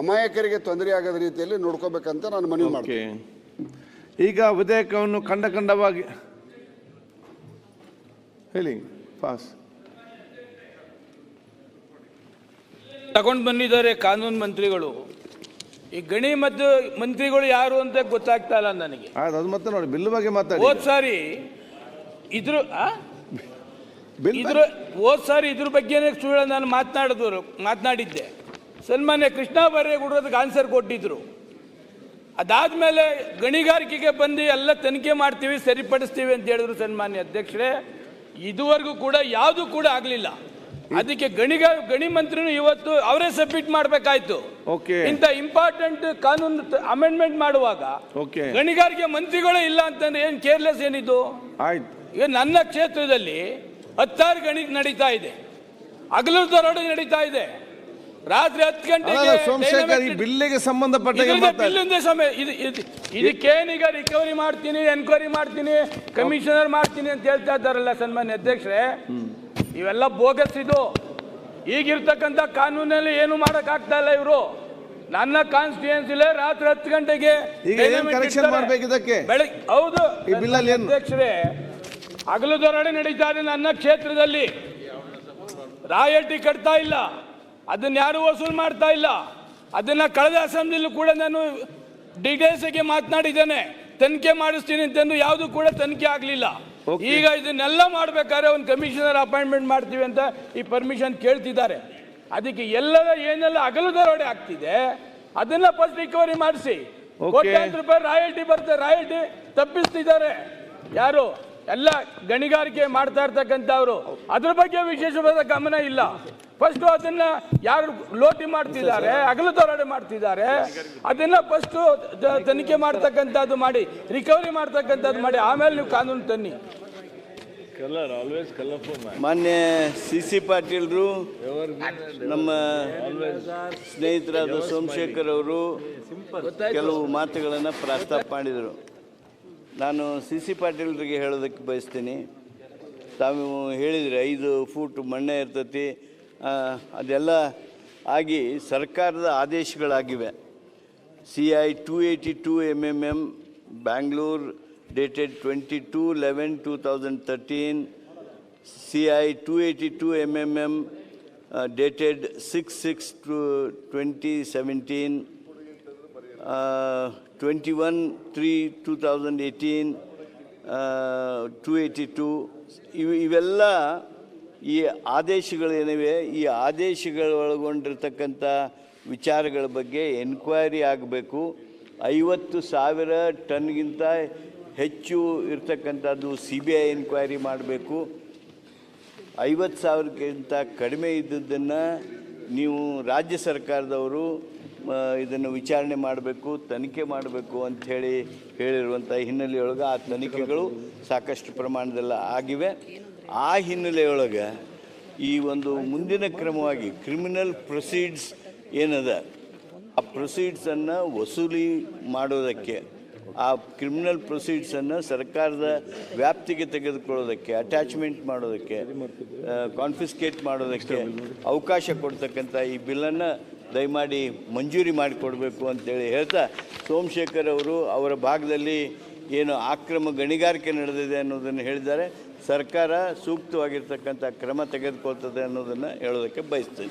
ಅಮಾಯಕರಿಗೆ ತೊಂದರೆ ಆಗದ ರೀತಿಯಲ್ಲಿ ನೋಡ್ಕೋಬೇಕಂತ ನಾನು ಮನವಿ ಮಾಡ್ತೀನಿ. ಈಗ ವಿಧೇಯಕವನ್ನು ಕಂಡ ಕಂಡವಾಗಿ ಹೇಳಿ ಪಾಸ್ ತಗೊಂಡು ಬಂದಿದ್ದಾರೆ ಕಾನೂನು ಮಂತ್ರಿಗಳು. ಈ ಗಣಿ ಮತ್ತು ಮಂತ್ರಿಗಳು ಯಾರು ಅಂತ ಗೊತ್ತಾಗ್ತಾ ಇಲ್ಲ ನನಗೆ. ಅದು ಮತ್ತೆ ನೋಡಿ ಬಿಲ್ ಬಗ್ಗೆ ಮಾತಾಡಿ. ಹೋದ್ ಸಾರಿ ಇದ್ರ ಇದ್ರ ಹೋದ್ ಸಾರಿ ಇದ್ರ ಬಗ್ಗೆನೇ ಸುಳ್ಳು ನಾನು ಮಾತನಾಡಿದ್ರು ಮಾತನಾಡಿದ್ದೆ. ಸನ್ಮಾನ್ಯ ಕೃಷ್ಣ ಬೈರೇಗೌಡರದಕ್ಕೆ ಆನ್ಸರ್ ಕೊಟ್ಟಿದ್ರು. ಅದಾದಮೇಲೆ ಗಣಿಗಾರಿಕೆಗೆ ಬಂದು ಎಲ್ಲ ತನಿಖೆ ಮಾಡ್ತೀವಿ ಸರಿಪಡಿಸ್ತೀವಿ ಅಂತ ಹೇಳಿದ್ರು ಸನ್ಮಾನ್ಯ ಅಧ್ಯಕ್ಷರೇ. ಇದುವರೆಗೂ ಕೂಡ ಯಾವುದು ಕೂಡ ಆಗಲಿಲ್ಲ. ಅದಕ್ಕೆ ಗಣಿಗ ಗಣಿ ಮಂತ್ರಿನೂ ಇವತ್ತು ಅವರೇ ಸಬ್ಮಿಟ್ ಮಾಡಬೇಕಾಯ್ತು. ಓಕೆ ಇಂಥ ಇಂಪಾರ್ಟೆಂಟ್ ಕಾನೂನು ಅಮೆಂಡ್ಮೆಂಟ್ ಮಾಡುವಾಗ ಓಕೆ ಗಣಿಗಾರಿಕೆ ಮಂತ್ರಿಗಳೇ ಇಲ್ಲ ಅಂತಂದ್ರೆ ಏನು ಕೇರ್ಲೆಸ್ ಏನಿದು? ಆಯ್ತು. ಈಗ ನನ್ನ ಕ್ಷೇತ್ರದಲ್ಲಿ ಹತ್ತಾರು ಗಣಿ ನಡೀತಾ ಇದೆ. ಹಗಲು ದರೋಡೆ ನಡೀತಾ ಇದೆ. ರಾತ್ರಿ ಹತ್ತು ಗಂಟೆಗೆ ಸೋಮಶೇಖರ್ ಈ ಬಿಲ್ಲಿಗೆ ಸಂಬಂಧಪಟ್ಟ ಒಂದೇ ಸಮಯ ಇದು ಇದು- ಇದಕ್ಕೇನೀಗ ರಿಕವರಿ ಮಾಡ್ತೀನಿ ಎನ್ಕ್ವೈರಿ ಮಾಡ್ತೀನಿ ಕಮಿಷನರ್ ಮಾಡ್ತೀನಿ ಅಂತ ಹೇಳ್ತಾ ಇದ್ದಾರಲ್ಲ ಸನ್ಮಾನ್ಯ ಅಧ್ಯಕ್ಷರೇ. ಇವೆಲ್ಲ ಬೋಗಸ್ ಇದು. ಈಗಿರ್ತಕ್ಕಂಥ ಕಾನೂನಲ್ಲಿ ಏನು ಮಾಡಕ್ ಆಗ್ತಾ ಇಲ್ಲ ಇವರು. ನನ್ನ ಕಾನ್ಸ್ಟಿಟ್ಯೂನ್ಸಿಲೇ ರಾತ್ರಿ ಹತ್ತು ಗಂಟೆಗೆ? ಬೆಳಗ್ಗೆ ಹೌದು. ಅಧ್ಯಕ್ಷರೇ ಹಗಲು ದೊರಡೆ ನಡೀತಾ ಇದೆ ನನ್ನ ಕ್ಷೇತ್ರದಲ್ಲಿ. ರಾಯಲ್ಟಿ ಕಟ್ತಾ ಇಲ್ಲ. ಅದನ್ನ ಯಾರು ವಸೂಲು ಮಾಡ್ತಾ ಇಲ್ಲ. ಅದನ್ನ ಕಳೆದ ಅಸೆಂಬ್ಲಿಲೂ ಕೂಡ ನಾನು ಡಿಟೇಲ್ಸ್ಗೆ ಮಾತನಾಡಿದ್ದೇನೆ. ತನಿಖೆ ಮಾಡಿಸ್ತೀನಿ ಅಂತಂದು ಯಾವುದು ಕೂಡ ತನಿಖೆ ಆಗಲಿಲ್ಲ. ಈಗ ಇದನ್ನೆಲ್ಲ ಮಾಡ್ಬೇಕಾದ್ರೆ ಒಂದು ಕಮಿಷನರ್ ಅಪಾಯಿಂಟ್ಮೆಂಟ್ ಮಾಡ್ತೀವಿ ಅಂತ ಈ ಪರ್ಮಿಷನ್ ಕೇಳ್ತಿದ್ದಾರೆ. ಅದಕ್ಕೆ ಎಲ್ಲದ ಏನೆಲ್ಲ ಅಗಲು ದರೋಡೆ ಆಗ್ತಿದೆ ಅದನ್ನ ಫಸ್ಟ್ ರಿಕವರಿ ಮಾಡಿಸಿ. ಕೋಟ್ಯಾಂತರ ರೂಪಾಯಿ ರಾಯಲ್ಟಿ ಬರುತ್ತೆ ರಾಯಲ್ಟಿ ತಪ್ಪಿಸ್ತಿದ್ದಾರೆ. ಯಾರು? ಎಲ್ಲ ಗಣಿಗಾರಿಕೆ ಮಾಡ್ತಾ ಇರ್ತಕ್ಕಂಥವ್ರು. ಅದ್ರ ಬಗ್ಗೆ ವಿಶೇಷವಾದ ಗಮನ ಇಲ್ಲ. ಫಸ್ಟ್ ಅದನ್ನ ಯಾರು ಲೋಟಿ ಮಾಡ್ತಿದ್ದಾರೆ ಅಗಲು ದೋರಾಡೆ ಮಾಡ್ತಿದ್ದಾರೆ ಅದನ್ನ ಫಸ್ಟು ತನಿಖೆ ಮಾಡ್ತಕ್ಕಂಥದ್ದು ಮಾಡಿ ರಿಕವರಿ ಮಾಡ್ತಕ್ಕಂಥದ್ದು ಮಾಡಿ ಆಮೇಲೆ ನೀವು ಕಾನೂನು ತನ್ನಿ. ಮಾನ್ಯ ಸಿ ಸಿ ಪಾಟೀಲ್ರು ನಮ್ಮ ಸ್ನೇಹಿತರಾದ ಸೋಮಶೇಖರ್ ಅವರು ಕೆಲವು ಮಾತುಗಳನ್ನು ಪ್ರಸ್ತಾಪ ಮಾಡಿದರು. ನಾನು ಸಿ ಸಿ ಪಾಟೀಲ್ರಿಗೆ ಹೇಳೋದಕ್ಕೆ ಬಯಸ್ತೀನಿ. ತಾವು ಹೇಳಿದರೆ ಐದು ಫೂಟ್ ಮಣ್ಣೆ ಇರ್ತೈತಿ. ಅದೆಲ್ಲ ಆಗಿ ಸರ್ಕಾರದ ಆದೇಶಗಳಾಗಿವೆ C I two eighty two M M M Bangalore dated twenty two eleven two thousand thirteen C I two eighty two M M M dated six six two twenty seventeen twenty one three two thousand eighteen two eighty two ಇವು ಇವೆಲ್ಲ ಈ ಆದೇಶಗಳೇನಿವೆ ಈ ಆದೇಶಗಳು ಒಳಗೊಂಡಿರ್ತಕ್ಕಂಥ ವಿಚಾರಗಳ ಬಗ್ಗೆ enquiry ಆಗಬೇಕು. ಐವತ್ತು ಸಾವಿರ ಟನ್ಗಿಂತ ಹೆಚ್ಚು ಇರ್ತಕ್ಕಂಥದ್ದು ಸಿ ಬಿ ಐ ಎನ್ಕ್ವೈರಿ ಮಾಡಬೇಕು. ಐವತ್ತು ಸಾವಿರಕ್ಕಿಂತ ಕಡಿಮೆ ಇದ್ದದ್ದನ್ನು ನೀವು ರಾಜ್ಯ ಸರ್ಕಾರದವರು ಇದನ್ನು ವಿಚಾರಣೆ ಮಾಡಬೇಕು, ತನಿಖೆ ಮಾಡಬೇಕು ಅಂಥೇಳಿ ಹೇಳಿರುವಂಥ ಹಿನ್ನೆಲೆಯೊಳಗೆ ಆ ತನಿಖೆಗಳು ಸಾಕಷ್ಟು ಪ್ರಮಾಣದಲ್ಲಿ ಆಗಿವೆ. ಆ ಹಿನ್ನೆಲೆಯೊಳಗೆ ಈ ಒಂದು ಮುಂದಿನ ಕ್ರಮವಾಗಿ ಕ್ರಿಮಿನಲ್ ಪ್ರೊಸೀಡ್ಸ್ ಏನದ? ಆ ಪ್ರೊಸೀಡ್ಸನ್ನು ವಸೂಲಿ ಮಾಡೋದಕ್ಕೆ, ಆ ಕ್ರಿಮಿನಲ್ ಪ್ರೊಸೀಡ್ಸನ್ನು ಸರ್ಕಾರದ ವ್ಯಾಪ್ತಿಗೆ ತೆಗೆದುಕೊಳ್ಳೋದಕ್ಕೆ ಅಟ್ಯಾಚ್ಮೆಂಟ್ ಮಾಡೋದಕ್ಕೆ ಕಾನ್ಫಿಸ್ಕೇಟ್ ಮಾಡೋದಕ್ಕೆ ಅವಕಾಶ ಕೊಡ್ತಕ್ಕಂಥ ಈ ಬಿಲ್ಲನ್ನು ದಯಮಾಡಿ ಮಂಜೂರಿ ಮಾಡಿಕೊಡ್ಬೇಕು ಅಂತೇಳಿ ಹೇಳ್ತಾ ಸೋಮಶೇಖರ್ ಅವರು ಅವರ ಭಾಗದಲ್ಲಿ ಏನು ಆಕ್ರಮ ಗಣಿಗಾರಿಕೆ ನಡೆದಿದೆ ಅನ್ನೋದನ್ನು ಹೇಳಿದ್ದಾರೆ. ಸರ್ಕಾರ ಸೂಕ್ತವಾಗಿರ್ತಕ್ಕಂಥ ಕ್ರಮ ತೆಗೆದುಕೊಳ್ತದೆ ಅನ್ನೋದನ್ನು ಹೇಳೋದಕ್ಕೆ ಬಯಸ್ತೇನೆ.